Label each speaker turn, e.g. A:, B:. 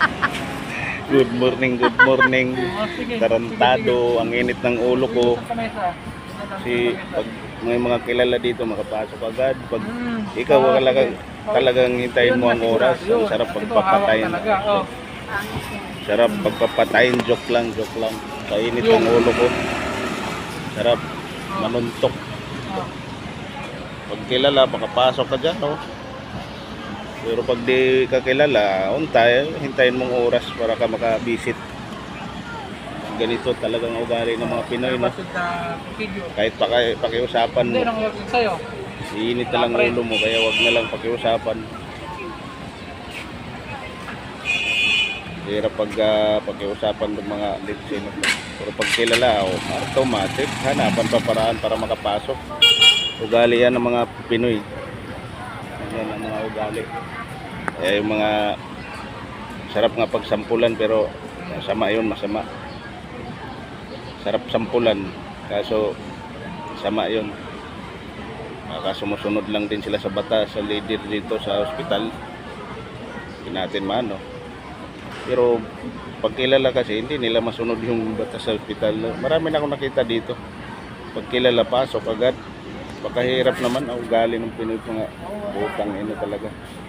A: good morning, good morning.
B: Oh.
A: Tarantado, ang init ng ulo ko.
B: Sa mesa.
A: Si pag may mga kilala dito makapasok agad. Pag
B: Mm.
A: ikaw
B: Oh,
A: talagang
B: sige.
A: talagang hintayin mo ang oras. Ang sarap pagpapatayin.
B: talaga. Oh.
A: Sarap pagpapatayin, joke lang, joke lang. Sa init ng ulo ko. Sarap manuntok.
B: Oh.
A: Pag kilala, makapasok ka dyan, no? Pero pag di ka kilala, untay, hintayin mong oras para ka makabisit. Ganito talagang ugali ng mga Pinoy, no? Kahit paki, pakiusapan
B: Hindi,
A: mo,
B: nang work sa'yo.
A: iinit na lang ulo mo, kaya wag na lang pakiusapan. Hirap pag ah, pakiusapan ng mga litsin. Pero pag kilala, oh, automatic, hanapan pa paraan para makapasok. Ugali yan ng mga Pinoy. Yan ang mga ugali. Kaya yung mga sarap nga pagsampulan pero masama yun, masama. Sarap sampulan, kaso sama yun. Baka sumusunod lang din sila sa batas, sa leader dito sa ospital. Hindi natin maano. Pero pag kilala kasi, hindi nila masunod yung batas sa ospital. Marami na akong nakita dito. Pag kilala, pasok agad. Pagkahirap naman, ang ugali ng Pinoy mga butang ino talaga.